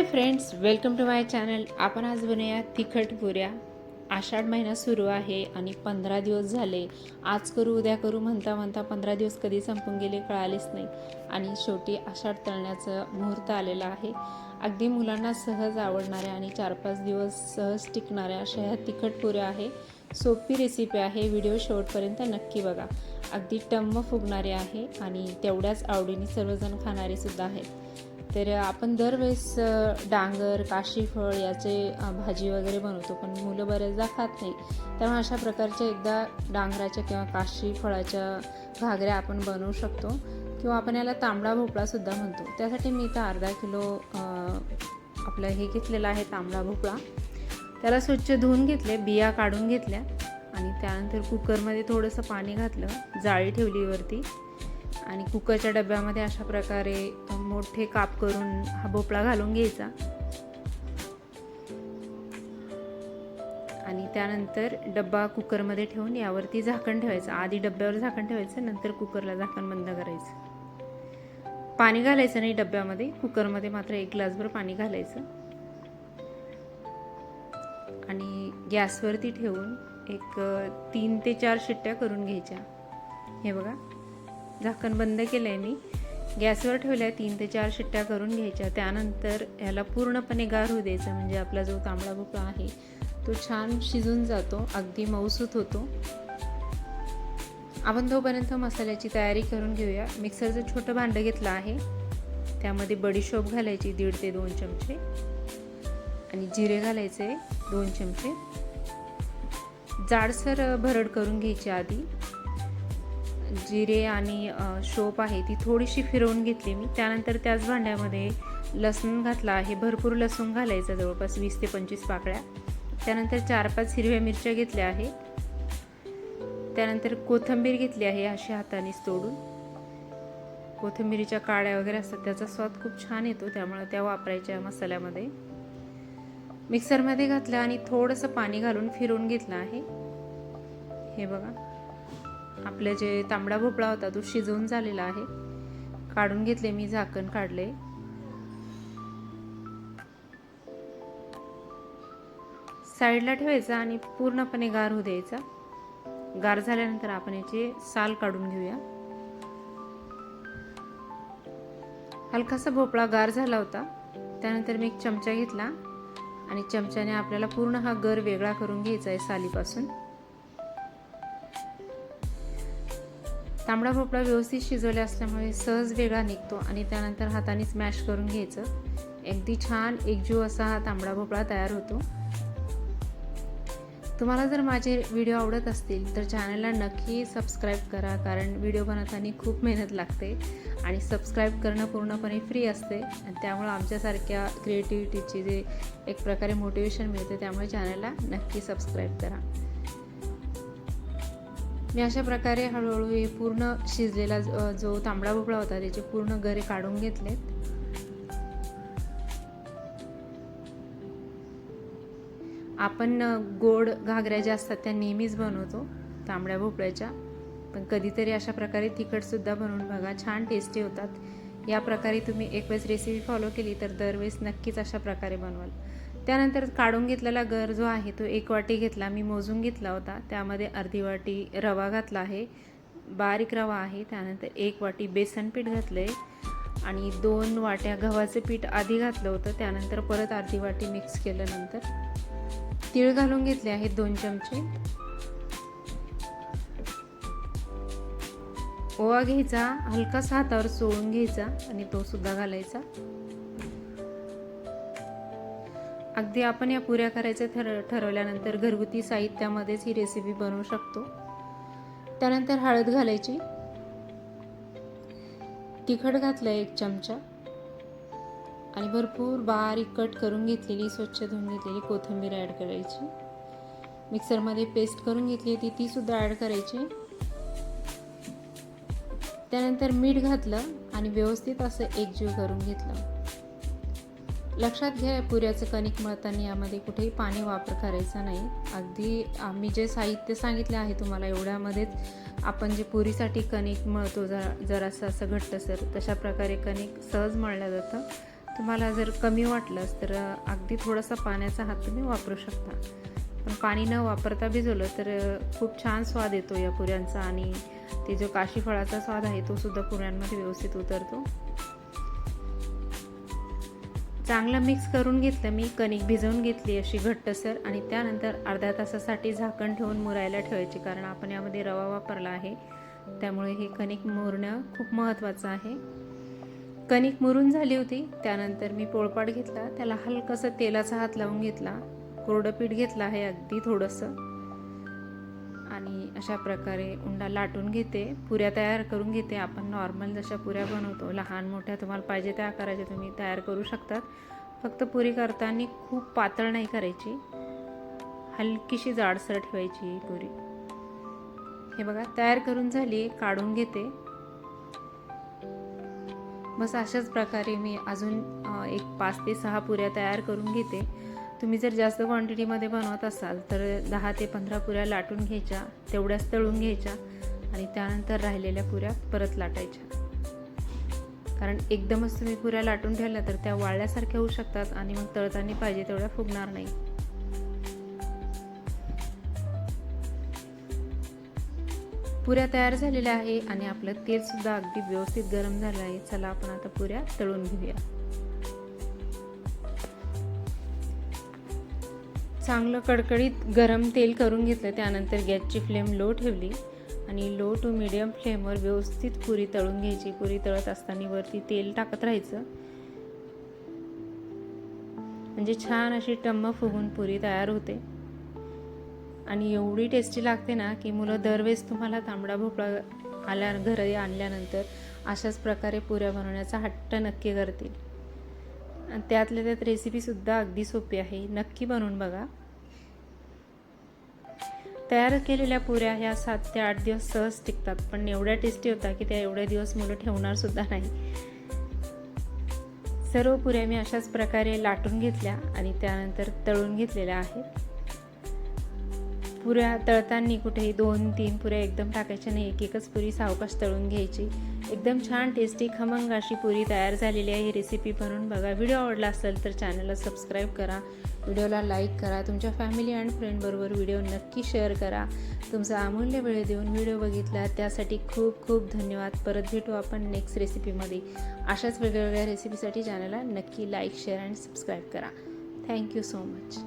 Hi friends welcome to my channel आपण आज बनूया तिखट पुऱ्या. आषाढ महिना सुरू आहे आणि पंधरा दिवस झाले. आज करू उद्या करू म्हणता म्हणता पंधरा दिवस कधी संपून गेले कळालेच नाही. आणि शेवटी आषाढ तळण्याचं मुहूर्त आलेला आहे. अगदी मुलांना सहज आवडणाऱ्या आणि चार पाच दिवस सहज टिकणाऱ्या अशा ह्या तिखट पुऱ्या आहे. सोपी रेसिपी आहे. व्हिडिओ शेवटपर्यंत नक्की बघा. अगदी टम्म फुगणारे आहे आणि तेवढ्याच आवडीने सर्वजण खाणारे सुद्धा आहेत. तर आपण दरवेळेस डांगर काशीफळ याचे भाजी वगैरे बनवतो पण मुलं बऱ्याचदा खात नाही. त्यामुळे अशा प्रकारच्या एकदा डांगराच्या किंवा काशी फळाच्या घागऱ्या आपण बनवू शकतो. किंवा आपण याला तांबडा भोपळासुद्धा म्हणतो. त्यासाठी मी इथं अर्धा किलो आपलं हे घेतलेलं आहे तांबडा भोपळा. त्याला स्वच्छ धुवून घेतले बिया काढून घेतल्या. आणि त्यानंतर कुकरमध्ये थोडंसं पाणी घातलं जाळी ठेवली वरती. आणि कुकरच्या डब्यामध्ये अशा प्रकारे मोठे काप करून हा भोपळा घालून घ्यायचा. आणि त्यानंतर डब्बा कुकरमध्ये ठेवून यावरती झाकण ठेवायचं. आधी डब्यावर झाकण ठेवायचं नंतर कुकरला झाकण बंद करायचं. पाणी घालायचं नाही डब्यामध्ये कुकरमध्ये मात्र एक ग्लासभर पाणी घालायचं. आणि गॅसवरती ठेवून एक तीन ते चार शिट्ट्या करून घ्यायच्या. हे बघा. झाकण बंद केलं आहे मी. गॅसवर ठेवल्या तीन ते चार शिट्ट्या करून घ्यायच्या. त्यानंतर ह्याला पूर्णपणे गार होऊ द्यायचं म्हणजे आपला जो तांबडा भोपळा आहे तो छान शिजून जातो. अगदी मऊसूत होतो. आपण तोपर्यंत मसाल्याची तयारी करून घेऊया. मिक्सरचं छोटं भांडं घेतलं आहे. त्यामध्ये बडीशोप घालायची दीड ते दोन चमचे. आणि जिरे घालायचे दोन चमचे. जाडसर भरड करून घ्यायची आधी. जिरे आणि शोप आहे ती थोडीशी फिरवून घेतली मी. त्यानंतर त्याच भांड्यामध्ये लसूण घातला. आहे भरपूर लसूण घालायचं जवळपास वीस ते पंचवीस पाकळ्या. त्यानंतर चार पाच हिरव्या मिरच्या घेतल्या आहे त्यानंतर कोथिंबीर घेतली आहे अशी हातानेच तोडून. कोथिंबीरीच्या काड्या वगैरे असतात त्याचा स्वाद खूप छान येतो त्यामुळे त्या वापरायच्या मसाल्यामध्ये. मिक्सरमध्ये घातलं आणि थोडंसं पाणी घालून फिरवून घेतलं आहे. हे बघा. आपले जे तांबडा भोपळा होता तो शिजवून झालेला आहे. काढून घेतले मी झाकण काढले. साईडला ठेवायचा आणि पूर्णपणे गार होऊ द्यायचा. गार झाल्यानंतर आपण याची साल काढून घेऊया. हलकासा भोपळा गार झाला होता. त्यानंतर मी एक चमचा घेतला आणि चमच्याने आपल्याला पूर्ण हा गर वेगळा करून घ्यायचा आहे सालीपासून. तांबडा भोपळा व्यवस्थित शिजवले असल्यामुळे सहज वेगळा निघतो आणि त्यानंतर हाताने स्मॅश करून घ्यायचं. अगदी छान एकजीव असा हा तांबडा भोपळा तयार होतो. तुम्हाला जर माझे व्हिडिओ आवडत असतील तर चॅनलला नक्की सबस्क्राईब करा कारण व्हिडिओ बनवताना खूप मेहनत लागते आणि सबस्क्राईब करणं पूर्णपणे फ्री असते. आणि त्यामुळं आमच्यासारख्या क्रिएटिव्हिटीची जे एक प्रकारे मोटिवेशन मिळते त्यामुळे चॅनलला नक्की सबस्क्राईब करा. मी अशा प्रकारे हळूहळू हे पूर्ण शिजलेला जो- जो तांबडा भोपळा होता त्याचे पूर्ण गरे काढून घेतलेत. आपण गोड घागऱ्या ज्या असतात त्या नेहमीच बनवतो तांबड्या भोपळ्याच्या. पण कधीतरी अशा प्रकारे तिखटसुद्धा बनवून बघा छान टेस्टी होतात. या प्रकारे तुम्ही एक वेळेस रेसिपी फॉलो केली तर दरवेळेस नक्कीच अशा प्रकारे बनवाल. त्यानंतर काढून घेतलेला गर जो आहे तो एक वाटी घेतला. मी मोजून घेतला होता. त्यामध्ये अर्धी वाटी रवा घातला आहे. बारीक रवा आहे. त्यानंतर एक वाटी बेसन पीठ घातलं आहे आणि दोन वाट्या गव्हाचं पीठ आधी घातलं होतं. त्यानंतर परत अर्धी वाटी मिक्स केल्यानंतर तीळ घालून घेतले आहेत दोन चमचे. ओवा घ्यायचा हलकासा हातावर चोळून घ्यायचा आणि तो सुद्धा घालायचा. अगदी आपण या पुऱ्या करायच्या ठर ठरवल्यानंतर घरगुती साहित्यामध्येच ही रेसिपी बनवू शकतो. त्यानंतर हळद घालायची. तिखट घातलं एक चमचा. आणि भरपूर बारीक कट करून घेतलेली स्वच्छ धुवून घेतलेली कोथिंबीर ॲड करायची. मिक्सरमध्ये पेस्ट करून घेतली होती ती सुद्धा ॲड करायची. त्यानंतर मीठ घातलं आणि व्यवस्थित असं एकजीव करून घेतलं. लक्षात घ्या पुऱ्याचं कणिक मळताना यामध्ये कुठेही पाणी वापर करायचा नाही. अगदी आम्ही जे साहित्य सांगितले आहे तुम्हाला एवढ्यामध्येच आपण जे पुरीसाठी कणिक मळतो जरा जरासं असं घट्टसर तशा प्रकारे कणिक सहज मळलं जातं. तुम्हाला जर कमी वाटलंच तर अगदी थोडासा पाण्याचा हात तुम्ही वापरू शकता. पण पाणी न वापरता भिजवलं तर खूप छान स्वाद येतो या पुऱ्यांचा आणि ते जो काशी फळाचा स्वाद आहे तो सुद्धा पुऱ्यांमध्ये व्यवस्थित उतरतो. चांगलं मिक्स करून घेतलं मी कणिक भिजवून घेतली अशी घट्टसर आणि त्यानंतर अर्ध्या तासासाठी झाकण ठेवून मुरायला ठेवायची कारण आपण यामध्ये रवा वापरला आहे. त्यामुळे हे कणिक मुरणं खूप महत्त्वाचं आहे. कणिक मुरून झाली होती त्यानंतर मी पोळपाट घेतला त्याला हलकंसं तेलाचा हात लावून घेतला कोरडं पीठ घेतलं आहे अगदी थोडंसं. आणि अशा प्रकारे उंडा लाटून घेते पुऱ्या तयार करून घेते. आपण नॉर्मल जशा पुऱ्या बनवतो लहान मोठ्या तुम्हाला पाहिजे त्या आकाराच्या तुम्ही तयार करू शकतात. फक्त पुरी करताना खूप पातळ नाही करायची. हलकीशी जाडसर ठेवायची पुरी. हे बघा तयार करून झाली काढून घेते. बस अशाच प्रकारे मी अजून एक पाच ते सहा पुऱ्या तयार करून घेते. तुम्ही जर जास्त क्वांटिटीमध्ये बनवत असाल तर दहा ते पंधरा पुऱ्या लाटून घ्यायच्या तेवढ्याच तळून घ्यायच्या आणि त्यानंतर राहिलेल्या पुऱ्या परत लाटायच्या. कारण एकदमच तुम्ही पुऱ्या लाटून ठेवल्या तर त्या वाळल्यासारख्या होऊ शकतात आणि मग तळताना पाहिजे तेवढ्या फुगणार नाही. पुऱ्या तयार झालेल्या आहे आणि आपलं तेलसुद्धा अगदी व्यवस्थित गरम झालं आहे. चला आपण आता पुऱ्या तळून घेऊया. चांगलं कडकडीत गरम तेल करून घेतलं त्यानंतर गॅसची फ्लेम लो ठेवली आणि लो टू मिडियम फ्लेमवर व्यवस्थित पुरी तळून घ्यायची. पुरी तळत असताना वरती तेल टाकत राहायचं. म्हणजे छान अशी टम्म फुगून पुरी तयार होते. आणि एवढी टेस्टी लागते ना की मुलं दरवेळेस तुम्हाला तांबडा भोपळा आल्या घरी आणल्यानंतर अशाच प्रकारे पुऱ्या बनवण्याचा हट्ट नक्की करतील. आणि त्यातल्या त्यात रेसिपीसुद्धा अगदी सोपी आहे. नक्की बनवून बघा. तयार केलेल्या पुऱ्या ह्या सात ते आठ दिवस सहज टिकतात. पण एवढ्या टेस्टी होता की त्या एवढ्या दिवस मुलं ठेवणार सुद्धा नाही. सर्व पुऱ्या मी अशाच प्रकारे लाटून घेतल्या आणि त्यानंतर तळून घेतलेल्या आहेत. पुऱ्या तळताना कुठेही दोन तीन पुऱ्या एकदम टाकायच्या नाही. एक एकच पुरी सावकाश तळून घ्यायची. एकदम छान टेस्टी खमंग अशी पुरी तयार झालेली आहे. ही रेसिपी बनवून बघा. व्हिडिओ आवडला असेल तर चॅनलला सबस्क्राईब करा. व्हिडिओला लाईक करा. तुमच्या फॅमिली अँड फ्रेंडबरोबर व्हिडिओ नक्की शेअर करा. तुमचा अमूल्य वेळ देऊन व्हिडिओ बघितला त्यासाठी खूप खूप धन्यवाद. परत भेटू आपण नेक्स्ट रेसिपीमध्ये अशाच वेगवेगळ्या रेसिपीसाठी चॅनलला नक्की लाईक शेअर अँड सबस्क्राईब करा. Thank you so much